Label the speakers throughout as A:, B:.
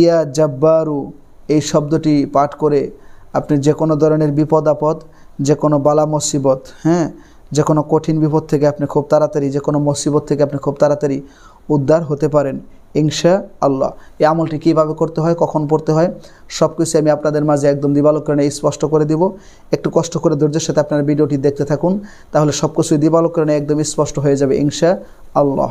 A: ইয়া জাব্বারু, এই শব্দটি পাঠ করে আপনি যে কোনো ধরনের বিপদ আপদ, যে কোনো বালা মুসিবত হ্যাঁ যে কোনো কঠিন বিপদ থেকে আপনি খুব তাড়াতাড়ি, যে কোনো মুসিবত থেকে আপনি খুব তাড়াতাড়ি উদ্ধার হতে পারেন ইনশা আল্লাহ এই আমলটি কীভাবে করতে হয়, কখন পড়তে হয় সব কিছু আমি আপনাদের মাঝে একদম দিবালোকরণে স্পষ্ট করে দিব। একটু কষ্ট করে ধৈর্যের সাথে আপনার ভিডিওটি দেখতে থাকুন, তাহলে সব কিছুই দিবালোকরণে একদম স্পষ্ট হয়ে যাবে ইনশা আল্লাহ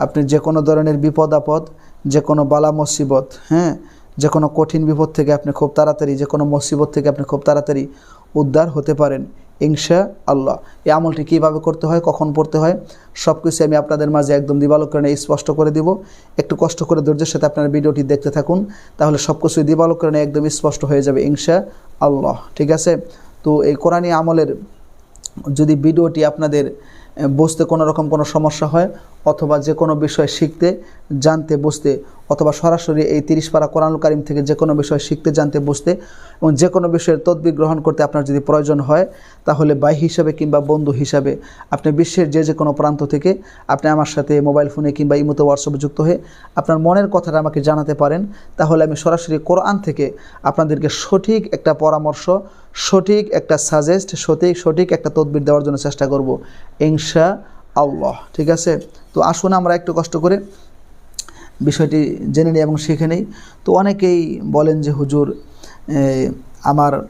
A: আপনি যে কোনো ধরনের বিপদ আপদ যে কোনো বালা মুসিবত হ্যাঁ যে কোনো কঠিন বিপদ থেকে আপনি খুব তাড়াতাড়ি যে কোনো মুসিবত থেকে আপনি খুব তাড়াতাড়ি উদ্ধার হতে পারেন ইনশা আল্লাহ এই আমলটি কীভাবে করতে হয় কখন পড়তে হয় সব কিছু আমি আপনাদের মাঝে একদম দিবালোকরণে স্পষ্ট করে দিব। একটু কষ্ট করে ধৈর্যের সাথে আপনার ভিডিওটি দেখতে থাকুন তাহলে সব কিছুই দিবালোকরণে একদম স্পষ্ট হয়ে যাবে ইনশা আল্লাহ ঠিক আছে? তো এই কোরআনী আমলের যদি ভিডিওটি আপনাদের এ, বুঝতে কোনো রকম কোনো সমস্যা হয় অথবা যে কোনো বিষয় শিখতে, জানতে, বুঝতে, অথবা সরাসরি এই তিরিশ পারা কোরআনুল কারিম থেকে যে কোনো বিষয় শিখতে, জানতে, বুঝতে এবং যে কোনো বিষয়ের তদবির গ্রহণ করতে আপনার যদি প্রয়োজন হয়, তাহলে ভাই হিসাবে কিংবা বন্ধু হিসাবে আপনি বিশ্বের যে যে কোনো প্রান্ত থেকে আপনি আমার সাথে মোবাইল ফোনে কিংবা ইমোতে হোয়াটসঅ্যাপে যুক্ত হয়ে আপনার মনের কথাটা আমাকে জানাতে পারেন। তাহলে আমি সরাসরি কোরআন থেকে আপনাদেরকে সঠিক একটা পরামর্শ, সঠিক একটা সাজেস্ট সঠিক সঠিক একটা তদবির দেওয়ার জন্য চেষ্টা করব। ইনশা আল্লাহ, ঠিক আছে? তো আসুন আমরা একটু কষ্ট করে বিষয়টি জেনে নিই এবং শিখে নিই। তো অনেকেই বলেন যে, হুজুর আমার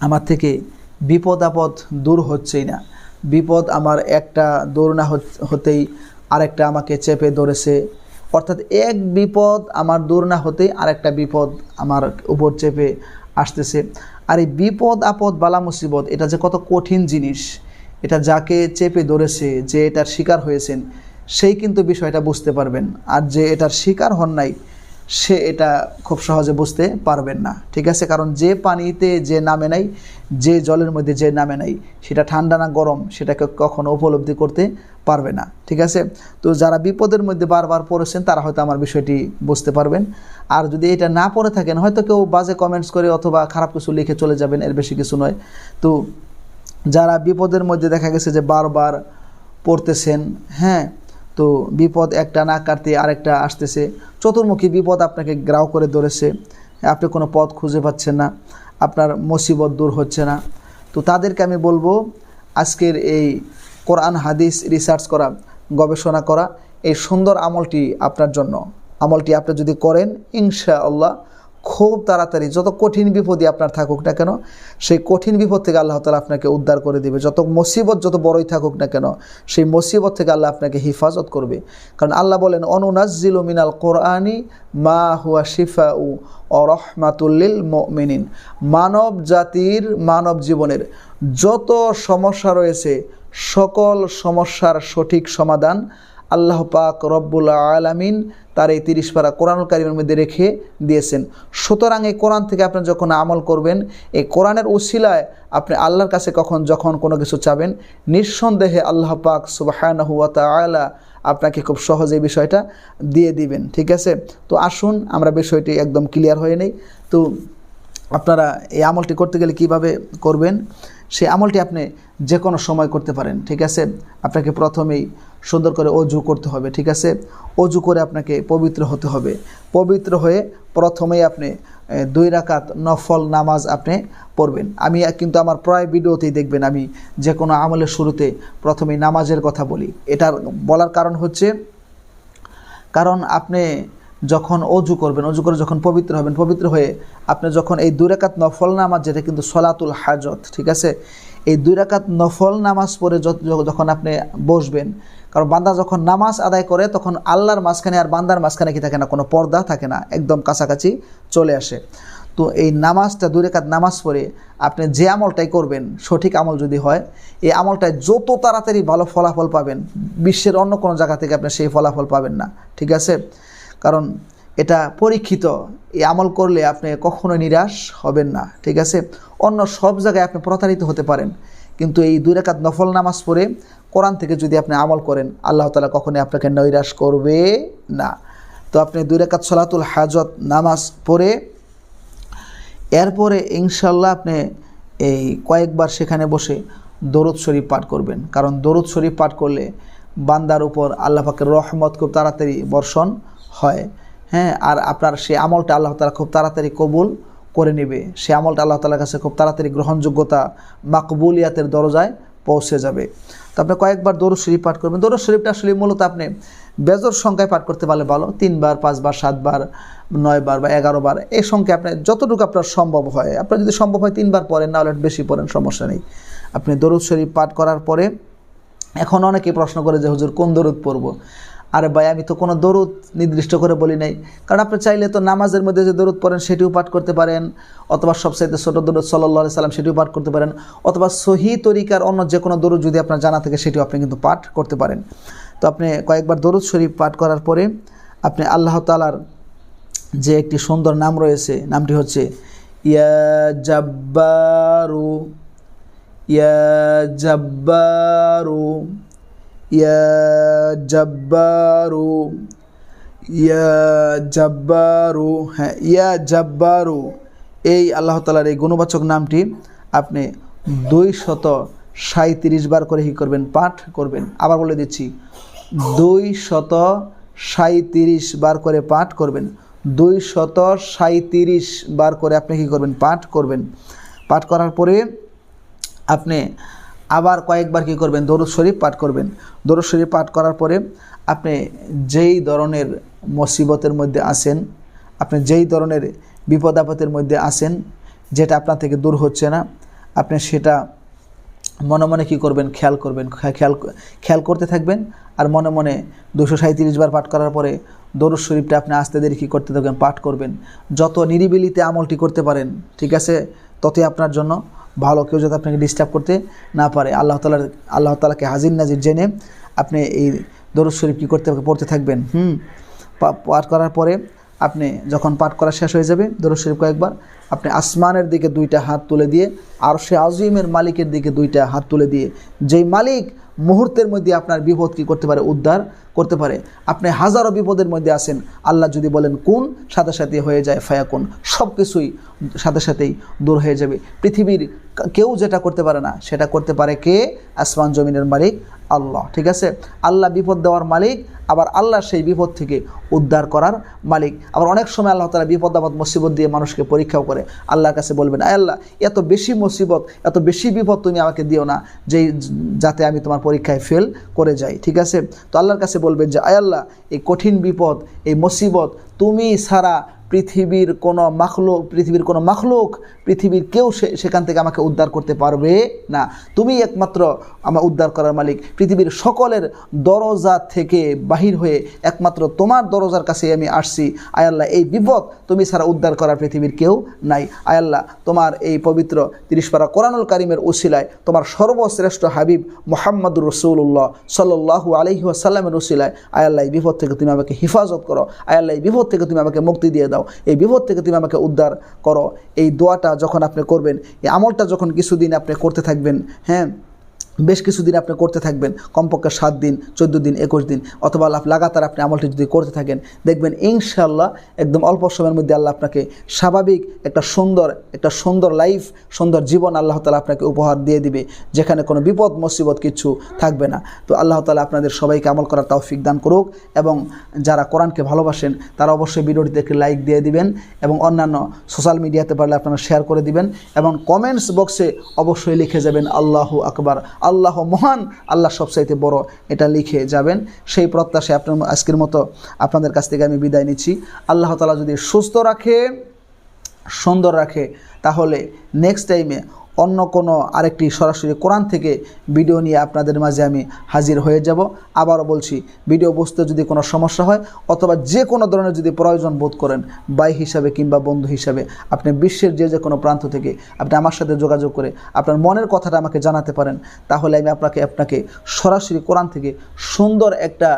A: আমার থেকে বিপদ আপদ দূর হচ্ছেই না। বিপদ আমার একটা দূর না হত- হতেই আরেকটা আমাকে চেপে ধরেছে। অর্থাৎ এক বিপদ আমার দূর না হতেই আরেকটা বিপদ আমার উপর চেপে আসতেছে। আর এই বিপদ আপদ, বালা মুসিবত, এটা যে কত কঠিন জিনিস। এটা যাকে চেপে ধরেছে যে এটার শিকার হয়েছেন, সেই কিন্তু বিষয়টা বুঝতে পারবেন। আর যে এটার শিকার হন নাই, সে এটা খুব সহজে বুঝতে পারবেন না। ঠিক আছে? কারণ যে পানিতে যে নামে নাই, যে জলের মধ্যে যে নামে নাই, সেটা ঠান্ডা না গরম, সেটাকে কখনো উপলব্ধি করতে পারবে না। ঠিক আছে? তো যারা বিপদের মধ্যে বারবার পড়েছেন, তারা হয়তো আমার বিষয়টি বুঝতে পারবেন। আর যদি এটা না পড়ে থাকেন, হয়তো কেউ বাজে কমেন্টস করে অথবা খারাপ কিছু লিখে চলে যাবেন, এর বেশি কিছু নয়। তো যারা বিপদের মধ্যে দেখা গেছে যে বারবার পড়তেছেন হ্যাঁ তো বিপদ একটা না কাটতে আরেকটা আসতেছে। চতুর্মুখী বিপদ আপনাকে গ্রাও করে ধরেছে। আপনি কোনো পথ খুঁজে পাচ্ছেন না। আপনার মুসিবত দূর হচ্ছে না। তো তাদেরকে আমি বলব, আজকের এই কোরআন, হাদিস রিসার্চ করা, গবেষণা করা, এই সুন্দর আমলটি আপনার জন্য। আমলটি আপনি যদি করেন ইনশা আল্লাহ খুব তাড়াতাড়ি, যত কঠিন বিপদই আপনার থাকুক না কেন, সেই কঠিন বিপদ থেকে আল্লাহ তালা আপনাকে উদ্ধার করে দিবে। যত মুসিবত, যত বড়ই থাকুক না কেন, সেই মুসিবত থেকে আল্লাহ আপনাকে হিফাজত করবে। কারণ আল্লাহ বলেন অনুনাজিল মিনাল কোরআনি মা হুয়া শিফা উ অরহমাতুল্লিল মিনিন মানব জাতির, মানব জীবনের যত সমস্যা রয়েছে, সকল সমস্যার সঠিক সমাধান আল্লাহ পাক রব্বুল আলামিন তার এই তিরিশ পারা কোরআনুল কারিমের মধ্যে রেখে দিয়েছেন। সুতরাং এই কোরআন থেকে আপনি যখন আমল করবেন, এই কোরআনের উশিলায় আপনি আল্লাহর কাছে কখন, যখন কোনো কিছু চাবেন, নিঃসন্দেহে আল্লাহ পাক সুবাহানহু ওয়া তাআলা আপনাকে খুব সহজে বিষয়টা দিয়ে দিবেন, ঠিক আছে? তো আসুন, আমরা বিষয়টি একদম ক্লিয়ার হয়ে নেই। তো আপনারা এই আমলটি করতে গেলে কীভাবে করবেন? সেই আমলটি আপনি যে কোনো সময় করতে পারেন, ঠিক আছে? আপনাকে প্রথমেই সুন্দর করে অজু করতে হবে, ঠিক আছে? অজু করে আপনাকে পবিত্র হতে হবে। পবিত্র হয়ে প্রথমেই আপনি দুই রাকাত নফল নামাজ আপনি পড়বেন। আমি কিন্তু আমার প্রায় ভিডিওতেই দেখবেন, আমি যে কোনো আমলের শুরুতে প্রথমেই নামাজের কথা বলি। এটার বলার কারণ হচ্ছে, কারণ আপনি যখন অজু করবেন, অজু করে যখন পবিত্র হবেন, পবিত্র হয়ে আপনি যখন এই দুই রাকাত নফল নামাজ, যেটা কিন্তু সলাতুল হাজত, ঠিক আছে? এই দুই রাকাত নফল নামাজ পড়ে যখন আপনি বসবেন কারণ বান্দা যখন নামাজ আদায় করে, তখন আল্লাহর মাঝখানে আর বান্দার মাঝখানে কি থাকে না? কোনো পর্দা থাকে না। একদম কাছাকাছি চলে আসে। তো এই নামাজটা দুই রেখাত নামাজ পড়ে আপনি যে আমলটাই করবেন, সঠিক আমল যদি হয়, এই আমলটায় যত তাড়াতাড়ি ভালো ফলাফল পাবেন, বিশ্বের অন্য কোনো জায়গা থেকে আপনি সেই ফলাফল পাবেন না। ঠিক আছে? কারণ এটা পরীক্ষিত। এই আমল করলে আপনি কখনো নিরাশ হবেন না। ঠিক আছে? অন্য সব জায়গায় আপনি প্রতারিত হতে পারেন। কিন্তু এই দুই রেখাত নফল নামাজ পড়ে কোরআন থেকে যদি আপনি আমল করেন, আল্লাহ তালা কখনোই আপনাকে নৈরাশ করবে না। তো আপনি দুই রেখাত সলাতুল হাজত নামাজ পড়ে, এরপরে ইনশাল্লাহ আপনি এই কয়েকবার সেখানে বসে দরুদ শরীফ পাঠ করবেন। কারণ দরুদ শরীফ পাঠ করলে বান্দার উপর আল্লাহ পাকের রহমত খুব তাড়াতাড়ি বর্ষণ হয়। হ্যাঁ আর আপনার সে আমলটা আল্লাহ তালা খুব তাড়াতাড়ি কবুল করে নেবে। সে আমলটা আল্লাহ তালার কাছে খুব তাড়াতাড়ি গ্রহণযোগ্যতা মাকবুলিয়াতের দরজায় পৌঁছে যাবে। তো আপনি কয়েকবার দরুদ শরীফ পাঠ করবেন। দরুদ শরীফটা আসলে মূলত আপনি বেজর সংখ্যায় পাঠ করতে পারলে ভালো। তিনবার, পাঁচবার, সাতবার, নয়বার বা এগারো বার এই সংখ্যায় আপনার যতটুকু আপনার সম্ভব হয়। আপনার যদি সম্ভব হয় তিনবার পড়েন, না হলে বেশি পড়েন, সমস্যা নেই। আপনি দরুদ শরীফ পাঠ করার পরে এখন অনেকে প্রশ্ন করে যে, হুজুর, কোন দরুদ পড়ব? আরে ভাই, আমি তো কোনো দরুদ নির্দিষ্ট করে বলি নাই। কারণ আপনি চাইলে তো নামাজের মধ্যে যে দরুদ পড়েন সেটিও পাঠ করতে পারেন, অথবা সবসাইতে ছোটো দরুদ সাল্লাহ সাল্লাম সেটিও পাঠ করতে পারেন, অথবা সহি তরিকার অন্য যে কোনো দরুদ যদি আপনার জানা থাকে সেটিও আপনি কিন্তু পাঠ করতে পারেন। তো আপনি কয়েকবার দরুদ শরীফ পাঠ করার পরে আপনি আল্লাহ তালার যে একটি সুন্দর নাম রয়েছে, নামটি হচ্ছে ইয়া জাব্বারু ইয়া জাব্বারু। ইয়া জাব্বারু ইয়া জাব্বারু হ্যাঁ ইয়া জাব্বারু এই আল্লাহ তালার এই গুণবাচক নামটি আপনি দুই শত সাঁত্রিশ বার করে কি করবেন, পাঠ করবেন। আবার বলে দিচ্ছি দুই শত সাঁত্রিশ বার করে পাঠ করবেন। দুই শত সাঁত্রিশ বার করে আপনি কী করবেন, পাঠ করবেন। পাঠ করার পরে আপনি আবার কয়েকবার কী করবেন? দরুদ শরীফ পাঠ করবেন। দরুদ শরীফ পাঠ করার পরে আপনি যেই ধরনের মুসিবতের মধ্যে আসেন আপনি যেই ধরনের বিপদ আপদের মধ্যে আসেন যেটা আপনার থেকে দূর হচ্ছে না, আপনি সেটা মনে মনে কী করবেন? খেয়াল করবেন। খেয়াল খেয়াল করতে থাকবেন আর মনে মনে দুশো সাঁত্রিশ বার পাঠ করার পরে দরুদ শরীফটা আপনি আস্তে দেরি কী করতে থাকবেন? পাঠ করবেন। যত নিরিবিলিতে আমলটি করতে পারেন, ঠিক আছে? ততই আপনার জন্য ভালো কেউ যাতে আপনাকে ডিস্টার্ব করতে না পারে। আল্লাহ তালার, আল্লাহ তালাকে হাজির নাজির জেনে আপনি এই দরুদ শরীফ কী করতে, পড়তে থাকবেন। হুম পাঠ করার পরে আপনি যখন পাঠ করা শেষ হয়ে যাবে, দরুদ শরীফ কয়েকবার, আপনি আসমানের দিকে দুইটা হাত তুলে দিয়ে আর সে আজিমের মালিকের দিকে দুইটা হাত তুলে দিয়ে, যেই মালিক মুহূর্তের মধ্যে আপনার বিপদ কী করতে পারে? উদ্ধার করতে পারে। আপনি হাজারো বিপদের মধ্যে আসেন আল্লাহ যদি বলেন, কোন? সাথে সাথে হয়ে যায় ফায়াকুন। সব কিছুই সাথে সাথেই দূর হয়ে যাবে। পৃথিবীর কেউ যেটা করতে পারে না, সেটা করতে পারে কে? আসমান জমিনের মালিক আল্লাহ, ঠিক আছে? আল্লাহ বিপদ দেওয়ার মালিক, আবার আল্লাহ সেই বিপদ থেকে উদ্ধার করার মালিক। আবার অনেক সময় আল্লাহ তালা বিপদ, আপদ, মুসিবত দিয়ে মানুষকে পরীক্ষাও করে। আল্লাহর কাছে বলবেন, আয় আল্লাহ, এত বেশি মুসিবত, এত বেশি বিপদ তুমি আমাকে দিও না, যেই, যাতে আমি তোমার পরীক্ষায় ফেল করে যাই। ঠিক আছে? তো আল্লাহর কাছে বলবেন যে, আয় আল্লাহ, এই কঠিন বিপদ, এই মুসিবত তুমি ছাড়া পৃথিবীর কোনো মাখলুক, পৃথিবীর কোনো মাখলুক, পৃথিবীর কেউ সেখান থেকে আমাকে উদ্ধার করতে পারবে না। তুমি একমাত্র আমার উদ্ধার করার মালিক। পৃথিবীর সকলের দরজা থেকে বাহির হয়ে একমাত্র তোমার দরজার কাছে আমি আসছি। আয়াল্লাহ এই বিপদ তুমি ছাড়া উদ্ধার করার পৃথিবীর কেউ নাই। আয়াল্লাহ তোমার এই পবিত্র তিরিশপাড়া কোরআনুল কারিমের উসিলায় তোমার সর্বশ্রেষ্ঠ হাবিব মোহাম্মদুর রসুল্লাহ সাল্লু আলহি আসাল্লামের উসিলায় আয়াল্লাহ এই বিপদ থেকে তুমি আমাকে হিফাজত করো। আয়াল্লাহ এই বিপদ থেকে তুমি আমাকে মুক্তি দিয়ে দাও। এই বিপদ থেকে তুমি আমাকে উদ্ধার করো। এই দোয়াটা যখন আপনি করবেন, এই আমলটা যখন কিছুদিন আপনি করতে থাকবেন হ্যাঁ বেশ কিছুদিন আপনি করতে থাকবেন, কমপক্ষে সাত দিন, চোদ্দ দিন, একুশ দিন, অথবা আল্লাহ লাগাতার আপনি আমলটি যদি করতে থাকেন, দেখবেন ইনশাল্লাহ একদম অল্প সময়ের মধ্যে আল্লাহ আপনাকে স্বাভাবিক একটা সুন্দর একটা সুন্দর লাইফ সুন্দর জীবন আল্লাহ তালা আপনাকে উপহার দিয়ে দিবে, যেখানে কোনো বিপদ, মুসিবত কিছু থাকবে না। তো আল্লাহ তালা আপনাদের সবাইকে আমল করার তৌফিক দান করুক এবং যারা কোরআনকে ভালোবাসেন, তারা অবশ্যই ভিডিওটিতে একটি লাইক দিয়ে দিবেন এবং অন্যান্য সোশ্যাল মিডিয়াতে পারলে আপনারা শেয়ার করে দিবেন এবং কমেন্টস বক্সে অবশ্যই লিখে যাবেন, আল্লাহ আকবার আল্লাহ মহান, আল্লাহ সবচাইতে বড়। এটা লিখে যাবেন। সেই প্রত্যাশায় আপনার আজকের মতো আপনাদের কাছ থেকে আমি বিদায় নিচ্ছি। আল্লাহ তালা যদি সুস্থ রাখে, সুন্দর রাখে, তাহলে নেক্সট টাইমে অন্য কোনো আরেকটি সরাসরি কোরআন থেকে ভিডিও নিয়ে আপনাদের মাঝে আমি হাজির হয়ে যাব। আবারও বলছি, ভিডিও বুঝতে যদি কোনো সমস্যা হয় অথবা যে কোনো ধরনের যদি প্রয়োজন বোধ করেন, ভাই হিসাবে কিংবা বন্ধু হিসাবে, আপনি বিশ্বের যে যে কোনো প্রান্ত থেকে আপনি আমার সাথে যোগাযোগ করে আপনার মনের কথাটা আমাকে জানাতে পারেন। তাহলে আমি আপনাকে আপনাকে সরাসরি কোরআন থেকে সুন্দর একটা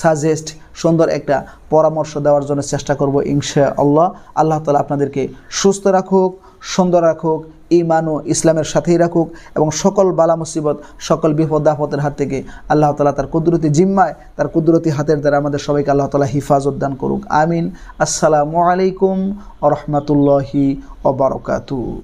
A: সাজেস্ট সুন্দর একটা পরামর্শ দেওয়ার জন্য চেষ্টা করব ইনশা আল্লাহ আল্লাহ তালা আপনাদেরকে সুস্থ রাখুক, সুন্দর রাখুক ইমান ও ইসলামের সাথেই রাখুক এবং সকল বালা মুসিবত, সকল বিপদ আপদের হাত থেকে আল্লাহ তালা তার কুদরতি জিম্মায়, তার কুদরতি হাতের দ্বারা আমাদের সবাইকে আল্লাহ তালা হিফাজত দান করুক। আমিন। আসসালামু আলাইকুম রহমতুল্লাহি ওবরকাতু